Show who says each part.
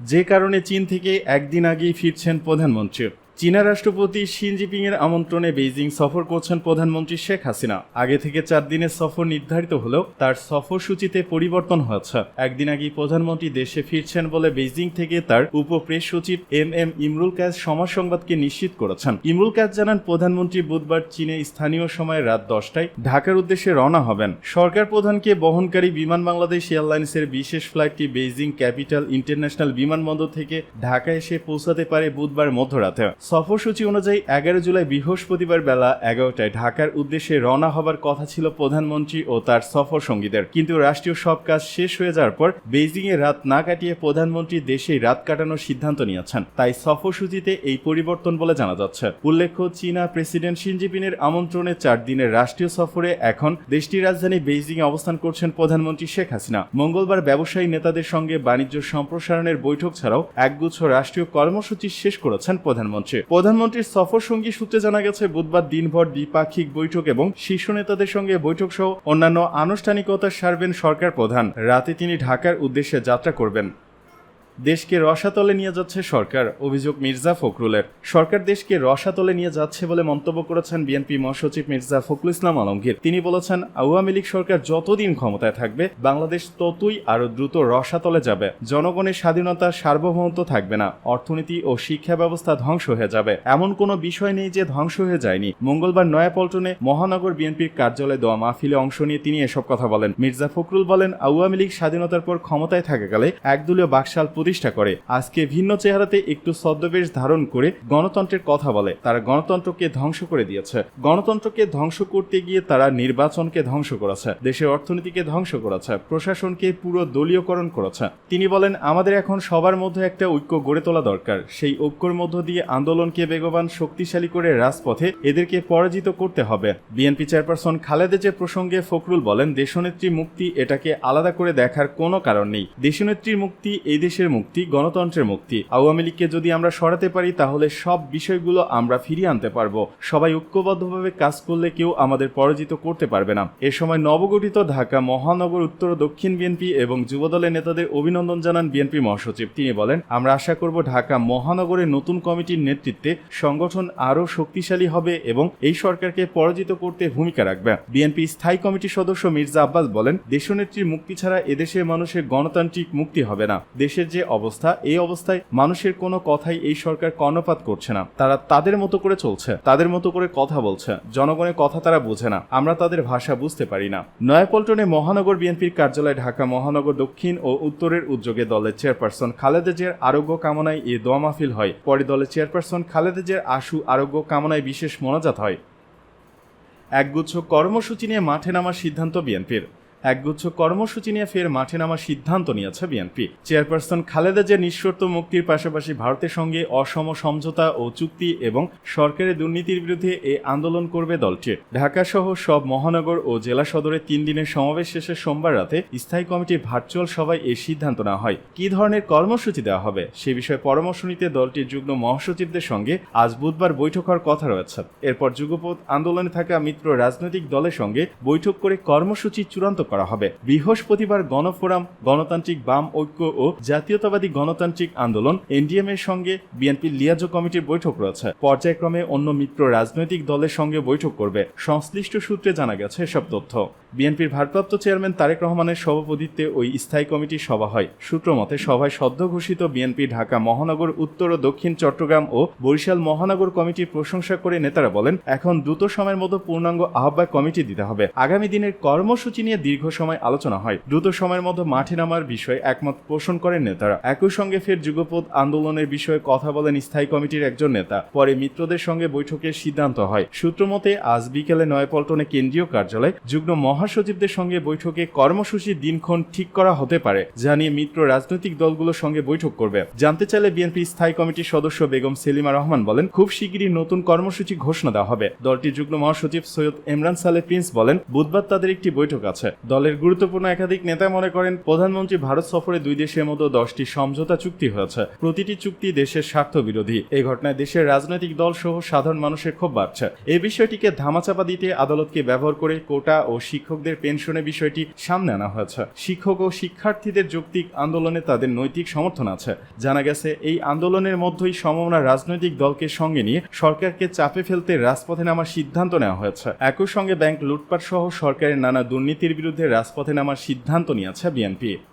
Speaker 1: যে কারণে চীন থেকে একদিন আগেই ফিরছেন প্রধানমন্ত্রী। চীনা রাষ্ট্রপতি শি এর আমন্ত্রণে বেইজিং সফর করছেন প্রধানমন্ত্রী শেখ হাসিনা। আগে থেকে চার দিনের সফর নির্ধারিত হলেও তার সফর সূচিতে পরিবর্তন হয়েছে। একদিন আগেই প্রধানমন্ত্রী দেশে ফিরছেন বলে বেইজিং থেকে তার উপ প্রেস সচিব এম এম ইমরুল কাজ সমাজ সংবাদকে নিশ্চিত করেছেন। ইমরুল কাজ জানান, প্রধানমন্ত্রী বুধবার চীনে স্থানীয় সময় রাত দশটায় ঢাকার উদ্দেশ্যে রওনা হবেন। সরকার প্রধানকে বহনকারী বিমান বাংলাদেশ এয়ারলাইন্সের বিশেষ ফ্লাইটটি বেইজিং ক্যাপিটাল ইন্টারন্যাশনাল বিমানবন্দর থেকে ঢাকা এসে পৌঁছাতে পারে বুধবার মধ্যরাতে। সফরসূচি অনুযায়ী এগারো জুলাই বৃহস্পতিবার বেলা এগারোটায় ঢাকার উদ্দেশ্যে রওনা হবার কথা ছিল প্রধানমন্ত্রী ও তার সফর সঙ্গীদের। কিন্তু রাষ্ট্রীয় সব কাজ শেষ হয়ে যাওয়ার পর বেইজিং এ রাত না কাটিয়ে প্রধানমন্ত্রী দেশেই রাত কাটানোর সিদ্ধান্ত নিয়েছেন। তাই সফরসূচিতে এই পরিবর্তন বলে জানা যাচ্ছে। উল্লেখ্য, চীনা প্রেসিডেন্ট শিনজিপিনের আমন্ত্রণে চার দিনের রাষ্ট্রীয় সফরে এখন দেশটির রাজধানী বেইজিং এ অবস্থান করছেন প্রধানমন্ত্রী শেখ হাসিনা। মঙ্গলবার ব্যবসায়ী নেতাদের সঙ্গে বাণিজ্য সম্প্রসারণের বৈঠক ছাড়াও একগুচ্ছ রাষ্ট্রীয় কর্মসূচি শেষ করেছেন প্রধানমন্ত্রী। প্রধানমন্ত্রীর সফর সঙ্গী সূত্রে জানা গেছে, বুধবার দিনভর দ্বিপাক্ষিক বৈঠক এবং শীর্ষ নেতাদের সঙ্গে বৈঠক সহ অন্যান্য আনুষ্ঠানিকতা সারবেন সরকার প্রধান। রাতে তিনি ঢাকার উদ্দেশ্যে যাত্রা করবেন। দেশকে রসাতলে নিয়ে যাচ্ছে সরকার, অভিযোগ মির্জা ফখরুলের। সরকার দেশকে রসাতলে নিয়ে যাচ্ছে বলে মন্তব্য করেছেন বিএনপি মহাসচিব মির্জা ফখরুল ইসলাম আলমগীর। তিনি বলেছেন, আওয়ামী লীগ সরকার যতদিন ক্ষমতায় থাকবে, বাংলাদেশ ততই আরও দ্রুত রসাতলে যাবে। জনগণের স্বাধীনতা সার্বভৌমত্ব থাকবে না, অর্থনীতি ও শিক্ষা ব্যবস্থা ধ্বংস হয়ে যাবে। এমন কোনো বিষয় নেই যে ধ্বংস হয়ে যায়নি। মঙ্গলবার নয়াপল্টনে মহানগর বিএনপির কার্যালয়ে দেওয়া মাহফিলে অংশ নিয়ে তিনি এসব কথা বলেন। মির্জা ফখরুল বলেন, আওয়ামী লীগ স্বাধীনতার পর ক্ষমতায় থাকাকালে একদলীয় বাকশাল প্রতিষ্ঠা করে। আজকে ভিন্ন চেহারাতে একটু ছদ্মবেশ ধারণ করে গণতন্ত্রের কথা বলে। তারা গণতন্ত্রকে ধ্বংস করে দিয়েছে। গণতন্ত্রকে ধ্বংস করতে গিয়ে তারা নির্বাচনকে ধ্বংস করেছে। দেশের অর্থনীতিকে ধ্বংস করেছে। প্রশাসনকে পুরো দলীয়করণ করেছে। তিনি বলেন, আমাদের এখন সবার মধ্যে একটা ঐক্য গড়ে তোলা দরকার। সেই ঐক্যর মধ্য দিয়ে আন্দোলনকে বেগবান, শক্তিশালী করে রাজপথে এদেরকে পরাজিত করতে হবে। বিএনপি চেয়ারপারসন খালেদা যে প্রসঙ্গে ফখরুল বলেন, দেশনেত্রী মুক্তি এটাকে আলাদা করে দেখার কোনো কারণ নেই। দেশনেত্রীর মুক্তি এই দেশের মুক্তি, গণতন্ত্রের মুক্তি। আওয়ামী লীগকে যদি আমরা সরাতে পারি, তাহলে সব বিষয়গুলো আমরা ফিরিয়ে আনতে পারব। সবাই ঐক্যবদ্ধভাবে কাজ করলে কেউ আমাদের পরাজিত করতে পারবে না। এ সময় নবগঠিত ঢাকা, মহানগর, উত্তর দক্ষিণ বিএনপি এবং যুবদলের নেতাদের অভিনন্দন জানান বিএনপি মহাসচিব। তিনি বলেন, আমরা আশা করব ঢাকা মহানগরের নতুন কমিটির নেতৃত্বে সংগঠন আরও শক্তিশালী হবে এবং এই সরকারকে পরাজিত করতে ভূমিকা রাখবে। বিএনপি স্থায়ী কমিটির সদস্য মির্জা আব্বাস বলেন, দেশনেত্রীর মুক্তি ছাড়া এদেশের মানুষের গণতান্ত্রিক মুক্তি হবে না। দেশের যে অবস্থা, এই অবস্থায় মানুষের কোনো কথাই এই সরকার কর্ণপাত করছে না। তারা তাদের মতো করে চলছে, তাদের মতো করে কথা বলছে। জনগণের কথা তারা বোঝে না, আমরা তাদের ভাষা বুঝতে পারি না। নয়াপল্টনে মহানগর বিএনপির কার্যালয় ঢাকা মহানগর দক্ষিণ ও উত্তরের উদ্যোগে দলের চেয়ারপারসন খালেদা জিয়ার আরোগ্য কামনায় এ দোয়া মাহফিল হয়। পরে দলের চেয়ারপারসন খালেদা জিয়ার আশু আরোগ্য কামনায় বিশেষ মোনাজাত হয়। একগুচ্ছ কর্মসূচি নিয়ে মাঠে নামার সিদ্ধান্ত বিএনপির। একগুচ্ছ কর্মসূচি নিয়ে ফের মাঠে নামার সিদ্ধান্ত নিয়েছে বিএনপি। চেয়ারপারসন খালেদা যে নিঃশর্ত মুক্তির পাশাপাশি ভারতের সঙ্গে অসম সমঝোতা ও চুক্তি এবং সরকারের দুর্নীতির বিরুদ্ধে এ আন্দোলন করবে দলটি। ঢাকা সহ সব মহানগর ও জেলা সদরে তিন দিনের সমাবেশ শেষে সোমবার রাতে স্থায়ী কমিটির ভার্চুয়াল সভায় এই সিদ্ধান্ত নেওয়া হয়। কি ধরনের কর্মসূচি দেওয়া হবে সে বিষয়ে পরামর্শ নিতে দলটির যুগ্ম মহাসচিবদের সঙ্গে আজ বুধবার বৈঠক হওয়ার কথা রয়েছে। এরপর যুগপথ আন্দোলনে থাকা মিত্র রাজনৈতিক দলের সঙ্গে বৈঠক করে কর্মসূচি চূড়ান্ত করা হবে। বৃহস্পতিবার গণফোরাম, গণতান্ত্রিক বাম ঐক্য ও জাতীয়তাবাদী গণতান্ত্রিক আন্দোলন, এনডিএম এর সঙ্গে বিএনপির লিয়াজো কমিটির বৈঠক রয়েছে। পর্যায়ক্রমে অন্য মিত্র রাজনৈতিক দলের সঙ্গে বৈঠক করবে। সংশ্লিষ্ট সূত্রে জানা গেছে এসব তথ্য। বিএনপির ভারপ্রাপ্ত চেয়ারম্যান তারেক রহমানের সভাপতিত্বে ওই স্থায়ী কমিটির সভা হয়। সূত্র মতে, সভায় সদ্য ঘোষিত বিএনপি, ঢাকা মহানগর, উত্তর ও দক্ষিণ চট্টগ্রাম ও বরিশাল মহানগর কমিটির প্রশংসা করে নেতারা বলেন, এখন দ্রুত সময়ের মতো পূর্ণাঙ্গ আহ্বায়ক কমিটি দিতে হবে। আগামী দিনের কর্মসূচি নিয়ে দীর্ঘ সময় আলোচনা হয়। দ্রুত সময়ের মধ্যে মাঠে নামার বিষয়ে একমত পোষণ করেন নেতারা। একই সঙ্গে ফের যুগপথ আন্দোলনের বিষয়ে কথা বলেন স্থায়ী কমিটির একজন নেতা। পরে মিত্রদের সঙ্গে বৈঠকের সিদ্ধান্ত হয়। সূত্রমতে আজ বিকেলে নয়াপল্টনে কেন্দ্রীয় কার্যালয় যুগ্ম মহাসচিবদের সঙ্গে বৈঠকে কর্মসূচির দিনক্ষণ ঠিক করা হতে পারে জানিয়ে মিত্র রাজনৈতিক দলগুলোর সঙ্গে বৈঠক করবে। জানতে চাইলে বিএনপি স্থায়ী কমিটির সদস্য বেগম সেলিমা রহমান বলেন, খুব শিগগিরই নতুন কর্মসূচি ঘোষণা দেওয়া হবে। দলটির যুগ্ম মহাসচিব সৈয়দ ইমরান সালে প্রিন্স বলেন, বুধবার তাদের একটি বৈঠক আছে। দলের গুরুত্বপূর্ণ একাধিক নেতা মনে করেন, প্রধানমন্ত্রী ভারত সফরে দুই দেশের মতো দশটি সমঝোতা চুক্তি হয়েছে। প্রতিটি চুক্তি দেশের স্বার্থ বিরোধী এই ঘটনায় দেশের রাজনৈতিক দল সহ সাধারণ মানুষের ক্ষোভ বাড়ছে। এই বিষয়টিকে ধামাচাপা দিতে আদালতকে ব্যবহার করে কোটা ও শিক্ষকদের পেনশনের বিষয়টি সামনে আনা হয়েছে। শিক্ষক ও শিক্ষার্থীদের যৌক্তিক আন্দোলনে তাদের নৈতিক সমর্থন আছে। জানা গেছে, এই আন্দোলনের মধ্যেই সমমনা রাজনৈতিক দলকে সঙ্গে নিয়ে সরকারকে চাপে ফেলতে রাজপথে নামার সিদ্ধান্ত নেওয়া হয়েছে। একই সঙ্গে ব্যাংক লুটপাট সহ সরকারের নানা দুর্নীতির বিরুদ্ধে রাজপথে নামার সিদ্ধান্ত নিয়েছে বিএনপি।